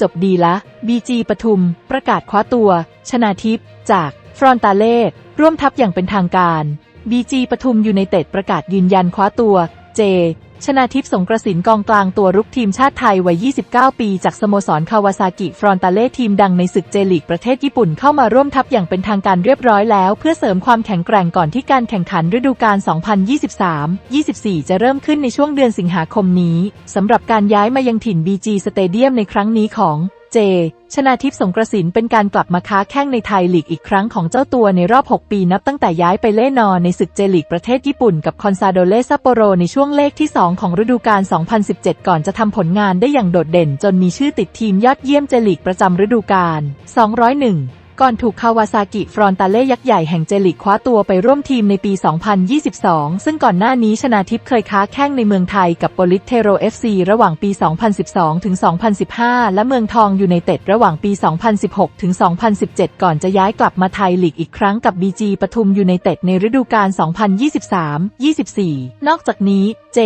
จบดีละ BG ปทุม ประกาศคว้าตัว ชนาทิพย์จากฟรอนตาเล่ร่วมทัพอย่างเป็นทางการ BG ปทุมยูไนเต็ดประกาศยืนยันคว้าตัว เจ ชนาทิพย์สงกระสินกองกลางตัวรุกทีมชาติไทยวัย 29 ปี จากสโมสรคาวาซากิฟรอนตาเล่ทีมดังในศึกเจลีกประเทศญี่ปุ่นเข้ามาร่วมทัพอย่างเป็นทางการเรียบร้อยแล้ว เพื่อเสริมความแข็งแกร่งก่อนที่การแข่งขันฤดูกาล 2023-24 จะเริ่มขึ้นในช่วงเดือนสิงหาคมนี้สำหรับการย้ายมายังถิ่น BG สเตเดียมในครั้งนี้ของ เจ ชนาทิพย์สงกระสินเป็นการกลับมาค้าแข้งในไทยลีกอีกครั้งของเจ้าตัวในรอบ 6 ปีนับตั้งแต่ย้ายไปเล่นนอนในศึกเจลีกประเทศญี่ปุ่นกับคอนซาโดเลซัปโปโรในช่วงเลขที่ 2 ของฤดูกาล 2017 ก่อนจะทำผลงานได้อย่างโดดเด่น จนมีชื่อติดทีมยอดเยี่ยมเจลีกประจำฤดูกาล 201 ก่อนถูกคาวาซากิฟรอนตาเล่ยักษ์ใหญ่แห่งเจลิกคว้าตัวไปร่วมทีมในปี 2022 ซึ่งก่อนหน้านี้ชนาทิพย์เคยค้าแข้งในเมืองไทยกับโปลิสเทโร FC ระหว่างปี 2012 ถึง 2015 และเมืองทองอยูไนเต็ดระหว่างปี 2016 ถึง 2017 ก่อนจะย้ายกลับมาไทยลีกอีกครั้งกับ BG ปทุมอยูไนเต็ดในฤดูกาล 2023-24 นอกจากนี้ เจ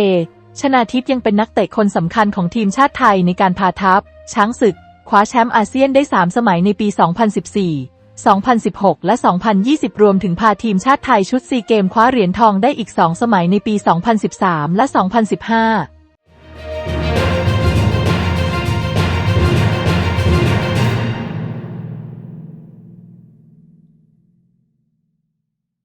ชนาทิพย์ยังเป็นนักเตะคนสำคัญของทีมชาติไทยในการพาทัพ ช้างศึก คว้าแชมป์อาเซียนได้ 3 สมัยในปี 2014 2016 และ 2020 รวมถึงพาทีมชาติไทยชุดซีเกมคว้าเหรียญทองได้อีก 2 สมัยในปี 2013 และ 2015